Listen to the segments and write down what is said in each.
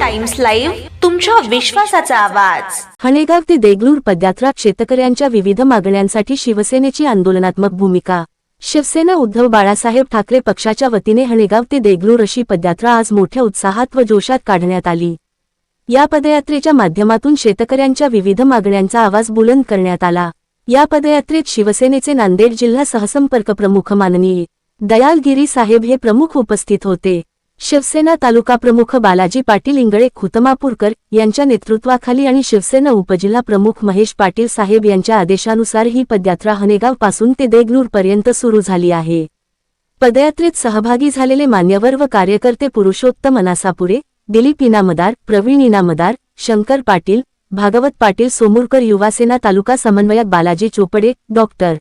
Times live तुमच्या विश्वासाचा आवाज. हणेगाव ते देगलूर पदयात्रा शेतकऱ्यांच्या विविध मागण्यांसाठी शिवसेनेची आंदोलनात्मक भूमिका. शिवसेना उद्धव बाळासाहेब ठाकरे पक्षाच्या वतीने हणेगाव ते देगलूर अशी पदयात्रा आज मोठ्या उत्साहात व जोशात काढण्यात आली. या पदयात्रेच्या माध्यमातून शेतकऱ्यांच्या विविध मागण्यांचा आवाज बुलंद करण्यात आला. या पदयात्रेत शिवसेनेचे नांदेड जिल्हा सहसंपर्क प्रमुख माननीय दयालगिरी साहेब हे प्रमुख उपस्थित होते. शिवसेना तालुका प्रमुख बालाजी पाटील इंगळे खुतमापूरकर यांच्या नेतृत्वाखाली आणि शिवसेना उपजिल्हा प्रमुख महेश पाटील साहेब यांच्या आदेशानुसार ही पदयात्रा हनेगावपासून ते देगलूर पर्यंत सुरू झाली आहे. पदयात्रेत सहभागी झालेले मान्यवर व कार्यकर्ते पुरुषोत्तम अनासापुरे दिलीप इनामदार प्रवीण इनामदार शंकर पाटील भागवत पाटील सोमुरकर युवासेना तालुका समन्वयक बालाजी चोपडे डॉक्टर.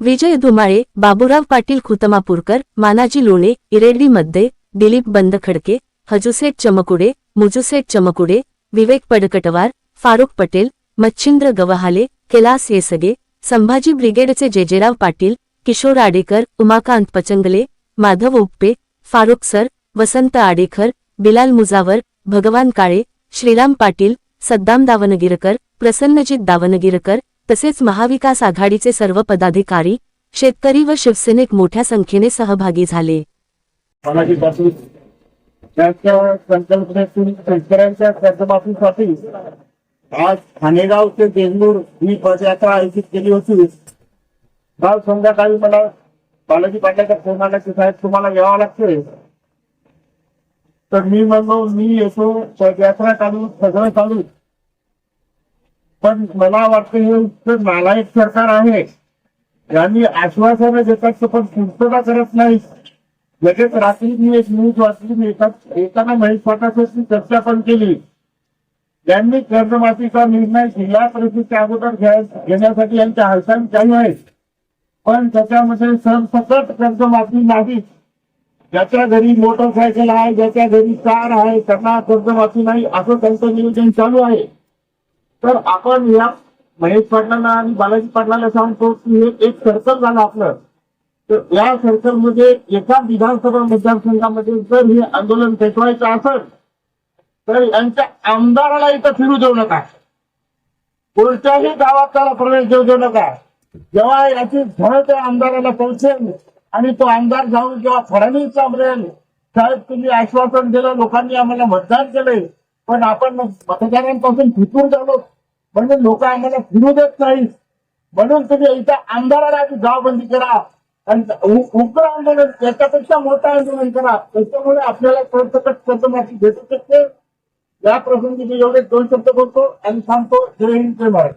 विजय धुमाळे बाबूराव पाटील खुतमापूरकर मानाजी लोणे इरेड्डी मध्ये दिलीप बंदखडके हजुसेठ चमकुडे मुजुसेठ चमकुडे विवेक पडकटवार फारुख पटेल मच्छिंद्र गवहाले कैलास येसगे संभाजी ब्रिगेडचे जेजेराव पाटील किशोर आडेकर उमाकांत पचंगले माधव उप्पे फारुख सर वसंत आडेकर बिलाल मुजावर भगवान काळे श्रीराम पाटील सद्दाम दावणगिरकर प्रसन्नजित दावणगिरकर तसेच महाविकास आघाडीचे सर्व पदाधिकारी शेतकरी व शिवसेनेक मोठ्या संख्येने सहभागी झाले बालाजी पाटील त्यांच्या संकल्पनेतून शेतकऱ्यांच्या कर्जमाफीसाठी आज ठाणेगाव ते बेंगलोर ही पदयात्रा आयोजित केली होती. काल संध्याकाळी मला बालाजी पाटलाच्या फोन आला की साहेब तुम्हाला यावं लागते तर मी म्हणलो मी येतो पदयात्रा चालू सगळं चालू. पण मला वाटतं हे इतकं नालायक सरकार आहे. यांनी आश्वासनं देतात पण पूर्तता करत नाही लगेच रात्री मी एक न्यूज वाचली मी महेश पाटाशी चर्चा पण केली. त्यांनी कर्जमाफीचा निर्णय जिल्हा परिषदेच्या अगोदर घेण्यासाठी यांच्या हालचाल चालू आहेत. पण त्याच्यामध्ये सरसकट कर्जमाफी नाही. ज्याच्या घरी मोटरसायकल आहे ज्याच्या घरी कार आहे त्यांना कर्जमाफी नाही असं त्यांचं नियोजन चालू आहे. तर आपण या महेश पाटलांना आणि बालाजी पाटलांना सांगतो की हे एक सर्कल झालं आपलं. तर या सरकारमध्ये एका विधानसभा मतदारसंघामध्ये जर हे आंदोलन पेटवायचं असेल तर यांच्या आमदाराला इथं फिरू देऊ नका. कोणत्याही गावात त्याला प्रवेश देऊ देऊ नका. जेव्हा याची झळ त्या आमदाराला पोहोचेल आणि तो आमदार जाऊन जेव्हा फडणवीस म्हणेल साहेब तुम्ही आश्वासन दिलं लोकांनी आम्हाला मतदान केले पण आपण मतदारांपासून फिटून झालो म्हणून लोक आम्हाला फिरू देत नाहीत. म्हणून तुम्ही इथं आमदाराला आधी करा. आणि उ- उग्र आंदोलन याच्यापेक्षा मोठं आंदोलन करा त्याच्यामुळे आपल्याला सरसकट कर्जमाफी भेटू शकते या प्रसंगी मी एवढे दोन शब्द बोलतो आणि थांबतो जय हिंद जय महाराज